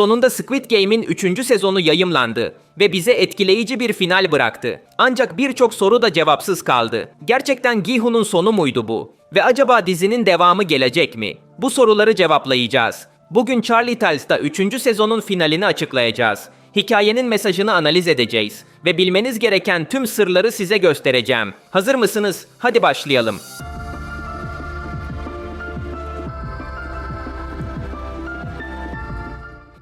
Sonunda Squid Game'in 3. sezonu yayımlandı ve bize etkileyici bir final bıraktı. Ancak birçok soru da cevapsız kaldı. Gerçekten Gihu'nun sonu muydu bu? Ve acaba dizinin devamı gelecek mi? Bu soruları cevaplayacağız. Bugün Charlie Tales'ta 3. sezonun finalini açıklayacağız. Hikayenin mesajını analiz edeceğiz ve bilmeniz gereken tüm sırları size göstereceğim. Hazır mısınız? Hadi başlayalım.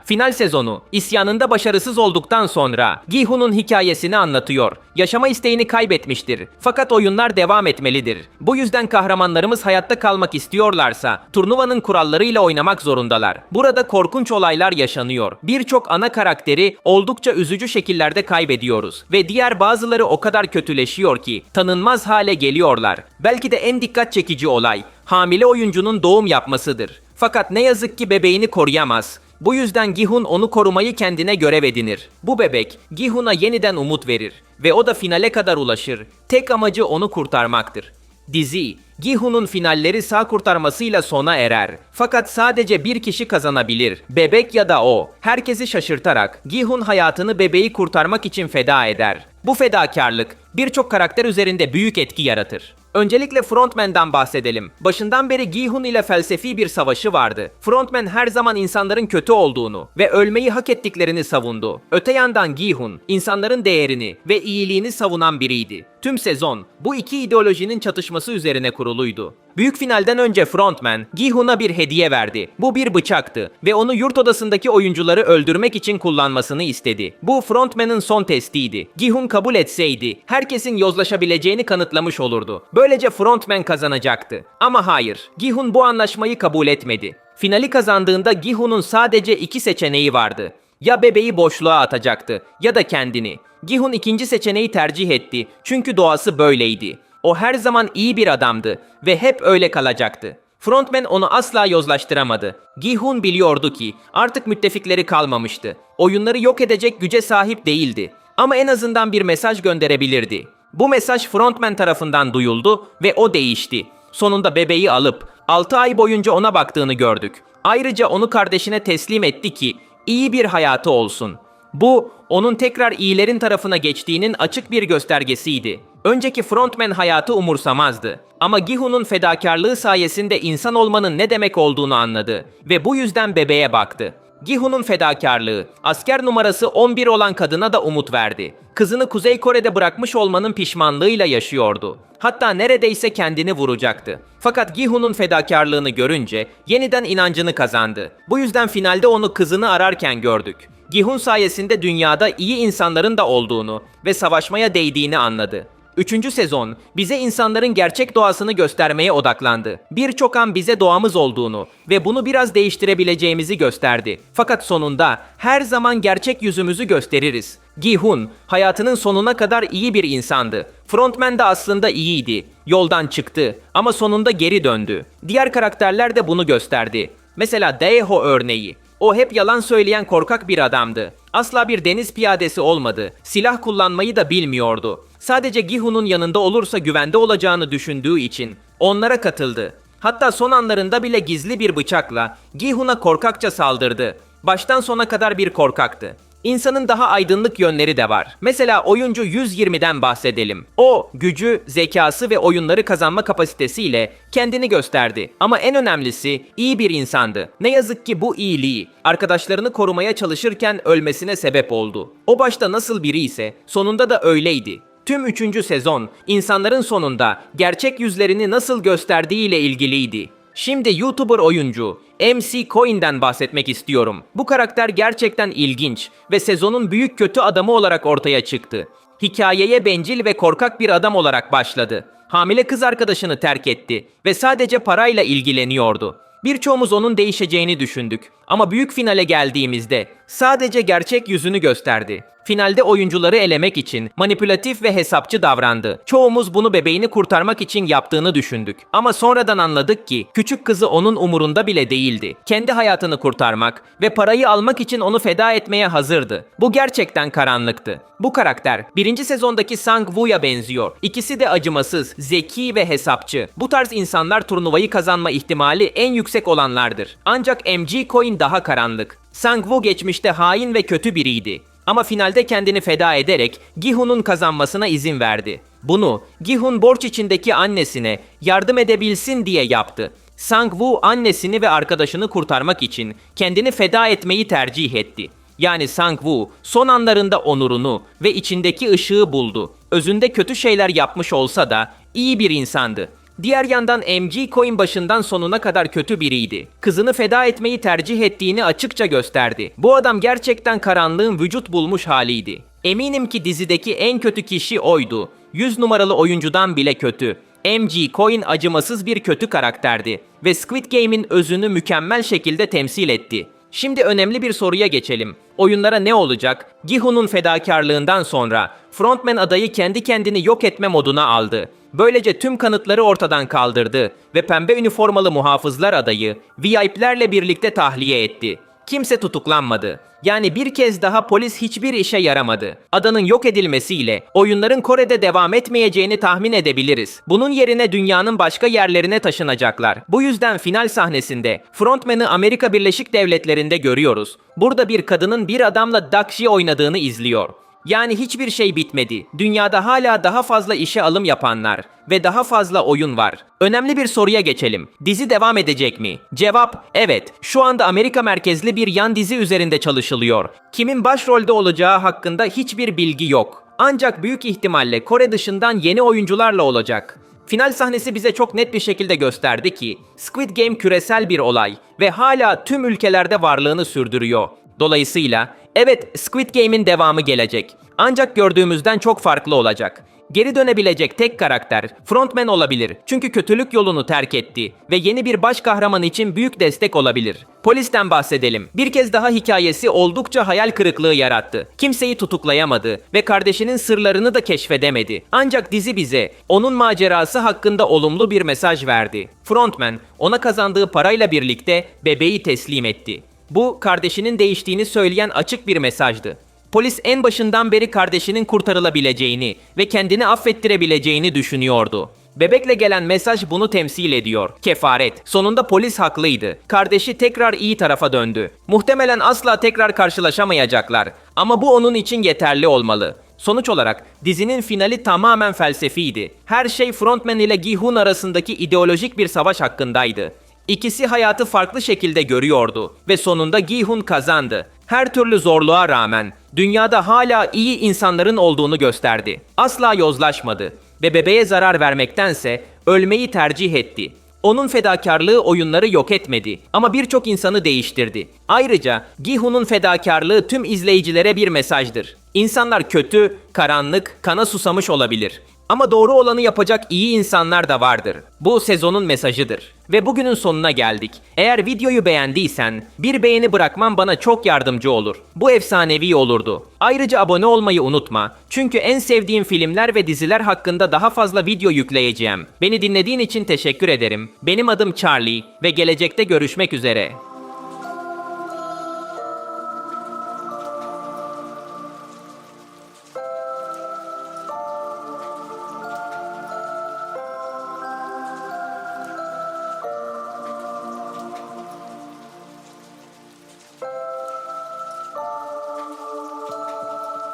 Final sezonu, isyanında başarısız olduktan sonra Gihu'nun hikayesini anlatıyor. Yaşama isteğini kaybetmiştir. Fakat oyunlar devam etmelidir. Bu yüzden kahramanlarımız hayatta kalmak istiyorlarsa turnuvanın kurallarıyla oynamak zorundalar. Burada korkunç olaylar yaşanıyor. Birçok ana karakteri oldukça üzücü şekillerde kaybediyoruz ve diğer bazıları o kadar kötüleşiyor ki tanınmaz hale geliyorlar. Belki de en dikkat çekici olay hamile oyuncunun doğum yapmasıdır. Fakat ne yazık ki bebeğini koruyamaz. Bu yüzden Gihun onu korumayı kendine görev edinir. Bu bebek Gihun'a yeniden umut verir ve o da finale kadar ulaşır. Tek amacı onu kurtarmaktır. Dizi, Gihun'un finalleri sağ kurtarmasıyla sona erer. Fakat sadece bir kişi kazanabilir. Bebek ya da o. Herkesi şaşırtarak Gihun hayatını bebeği kurtarmak için feda eder. Bu fedakarlık birçok karakter üzerinde büyük etki yaratır. Öncelikle Frontman'dan bahsedelim. Başından beri Gihun ile felsefi bir savaşı vardı. Frontman her zaman insanların kötü olduğunu ve ölmeyi hak ettiklerini savundu. Öte yandan Gihun, insanların değerini ve iyiliğini savunan biriydi. Tüm sezon bu iki ideolojinin çatışması üzerine kuruluydu. Büyük finalden önce Frontman, Gihun'a bir hediye verdi. Bu bir bıçaktı ve onu yurt odasındaki oyuncuları öldürmek için kullanmasını istedi. Bu Frontman'ın son testiydi. Gihun kabul etseydi, herkesin yozlaşabileceğini kanıtlamış olurdu. Böylece Frontman kazanacaktı. Ama hayır, Gihun bu anlaşmayı kabul etmedi. Finali kazandığında Gihun'un sadece iki seçeneği vardı. Ya bebeği boşluğa atacaktı ya da kendini. Gihun ikinci seçeneği tercih etti çünkü doğası böyleydi. O her zaman iyi bir adamdı ve hep öyle kalacaktı. Frontman onu asla yozlaştıramadı. Gihun biliyordu ki artık müttefikleri kalmamıştı. Oyunları yok edecek güce sahip değildi. Ama en azından bir mesaj gönderebilirdi. Bu mesaj Frontman tarafından duyuldu ve o değişti. Sonunda bebeği alıp 6 ay boyunca ona baktığını gördük. Ayrıca onu kardeşine teslim etti ki iyi bir hayatı olsun. Bu onun tekrar iyilerin tarafına geçtiğinin açık bir göstergesiydi. Önceki frontman hayatı umursamazdı. Ama Gihu'nun fedakarlığı sayesinde insan olmanın ne demek olduğunu anladı ve bu yüzden bebeğe baktı. Gihu'nun fedakarlığı, asker numarası 11 olan kadına da umut verdi. Kızını Kuzey Kore'de bırakmış olmanın pişmanlığıyla yaşıyordu. Hatta neredeyse kendini vuracaktı. Fakat Gihu'nun fedakarlığını görünce yeniden inancını kazandı. Bu yüzden finalde onu kızını ararken gördük. Gihun sayesinde dünyada iyi insanların da olduğunu ve savaşmaya değdiğini anladı. Üçüncü sezon bize insanların gerçek doğasını göstermeye odaklandı. Birçok an bize doğamız olduğunu ve bunu biraz değiştirebileceğimizi gösterdi. Fakat sonunda her zaman gerçek yüzümüzü gösteririz. Gi-hun hayatının sonuna kadar iyi bir insandı. Frontman da aslında iyiydi. Yoldan çıktı ama sonunda geri döndü. Diğer karakterler de bunu gösterdi. Mesela Daeho örneği. O hep yalan söyleyen korkak bir adamdı. Asla bir deniz piyadesi olmadı. Silah kullanmayı da bilmiyordu. Sadece Gihu'nun yanında olursa güvende olacağını düşündüğü için onlara katıldı. Hatta son anlarında bile gizli bir bıçakla Gihun'a korkakça saldırdı. Baştan sona kadar bir korkaktı. İnsanın daha aydınlık yönleri de var. Mesela oyuncu 120'den bahsedelim. O gücü, zekası ve oyunları kazanma kapasitesiyle kendini gösterdi. Ama en önemlisi iyi bir insandı. Ne yazık ki bu iyiliği arkadaşlarını korumaya çalışırken ölmesine sebep oldu. O başta nasıl biri ise sonunda da öyleydi. Tüm 3. sezon insanların sonunda gerçek yüzlerini nasıl gösterdiğiyle ilgiliydi. Şimdi YouTuber oyuncu MC Coin'den bahsetmek istiyorum. Bu karakter gerçekten ilginç ve sezonun büyük kötü adamı olarak ortaya çıktı. Hikayeye bencil ve korkak bir adam olarak başladı. Hamile kız arkadaşını terk etti ve sadece parayla ilgileniyordu. Birçoğumuz onun değişeceğini düşündük ama büyük finale geldiğimizde sadece gerçek yüzünü gösterdi. Finalde oyuncuları elemek için manipülatif ve hesapçı davrandı. Çoğumuz bunu bebeğini kurtarmak için yaptığını düşündük. Ama sonradan anladık ki küçük kızı onun umurunda bile değildi. Kendi hayatını kurtarmak ve parayı almak için onu feda etmeye hazırdı. Bu gerçekten karanlıktı. Bu karakter birinci sezondaki Sang Woo'ya benziyor. İkisi de acımasız, zeki ve hesapçı. Bu tarz insanlar turnuvayı kazanma ihtimali en yüksek olanlardır. Ancak MG Coin daha karanlık. Sang Woo geçmişte hain ve kötü biriydi. Ama finalde kendini feda ederek Gihun'un kazanmasına izin verdi. Bunu Gihun borç içindeki annesine yardım edebilsin diye yaptı. Sang Woo annesini ve arkadaşını kurtarmak için kendini feda etmeyi tercih etti. Yani Sang Woo son anlarında onurunu ve içindeki ışığı buldu. Özünde kötü şeyler yapmış olsa da iyi bir insandı. Diğer yandan MG Coin başından sonuna kadar kötü biriydi. Kızını feda etmeyi tercih ettiğini açıkça gösterdi. Bu adam gerçekten karanlığın vücut bulmuş haliydi. Eminim ki dizideki en kötü kişi oydu. 100 numaralı oyuncudan bile kötü. MG Coin acımasız bir kötü karakterdi ve Squid Game'in özünü mükemmel şekilde temsil etti. Şimdi önemli bir soruya geçelim. Oyunlara ne olacak? Gihu'nun fedakarlığından sonra frontman adayı kendi kendini yok etme moduna aldı. Böylece tüm kanıtları ortadan kaldırdı ve pembe üniformalı muhafızlar adayı VIP'lerle birlikte tahliye etti. Kimse tutuklanmadı. Yani bir kez daha polis hiçbir işe yaramadı. Adanın yok edilmesiyle oyunların Kore'de devam etmeyeceğini tahmin edebiliriz. Bunun yerine dünyanın başka yerlerine taşınacaklar. Bu yüzden final sahnesinde frontman'ı Amerika Birleşik Devletleri'nde görüyoruz. Burada bir kadının bir adamla Dakshi oynadığını izliyor. Yani hiçbir şey bitmedi. Dünyada hala daha fazla işe alım yapanlar ve daha fazla oyun var. Önemli bir soruya geçelim. Dizi devam edecek mi? Cevap evet. Şu anda Amerika merkezli bir yan dizi üzerinde çalışılıyor. Kimin başrolde olacağı hakkında hiçbir bilgi yok. Ancak büyük ihtimalle Kore dışından yeni oyuncularla olacak. Final sahnesi bize çok net bir şekilde gösterdi ki Squid Game küresel bir olay ve hala tüm ülkelerde varlığını sürdürüyor. Dolayısıyla evet Squid Game'in devamı gelecek. Ancak gördüğümüzden çok farklı olacak. Geri dönebilecek tek karakter frontman olabilir. Çünkü kötülük yolunu terk etti ve yeni bir baş kahraman için büyük destek olabilir. Polisten bahsedelim. Bir kez daha hikayesi oldukça hayal kırıklığı yarattı. Kimseyi tutuklayamadı ve kardeşinin sırlarını da keşfedemedi. Ancak dizi bize onun macerası hakkında olumlu bir mesaj verdi. Frontman ona kazandığı parayla birlikte bebeği teslim etti. Bu kardeşinin değiştiğini söyleyen açık bir mesajdı. Polis en başından beri kardeşinin kurtarılabileceğini ve kendini affettirebileceğini düşünüyordu. Bebekle gelen mesaj bunu temsil ediyor. Kefaret. Sonunda polis haklıydı. Kardeşi tekrar iyi tarafa döndü. Muhtemelen asla tekrar karşılaşamayacaklar. Ama bu onun için yeterli olmalı. Sonuç olarak dizinin finali tamamen felsefiydi. Her şey Frontman ile Gi-hun arasındaki ideolojik bir savaş hakkındaydı. İkisi hayatı farklı şekilde görüyordu ve sonunda Gi-hun kazandı. Her türlü zorluğa rağmen dünyada hala iyi insanların olduğunu gösterdi. Asla yozlaşmadı ve bebeğe zarar vermektense ölmeyi tercih etti. Onun fedakarlığı oyunları yok etmedi ama birçok insanı değiştirdi. Ayrıca Gihu'nun fedakarlığı tüm izleyicilere bir mesajdır. İnsanlar kötü, karanlık, kana susamış olabilir. Ama doğru olanı yapacak iyi insanlar da vardır. Bu sezonun mesajıdır. Ve bugünün sonuna geldik. Eğer videoyu beğendiysen bir beğeni bırakman bana çok yardımcı olur. Bu efsanevi olurdu. Ayrıca abone olmayı unutma. Çünkü en sevdiğim filmler ve diziler hakkında daha fazla video yükleyeceğim. Beni dinlediğin için teşekkür ederim. Benim adım Charlie ve gelecekte görüşmek üzere.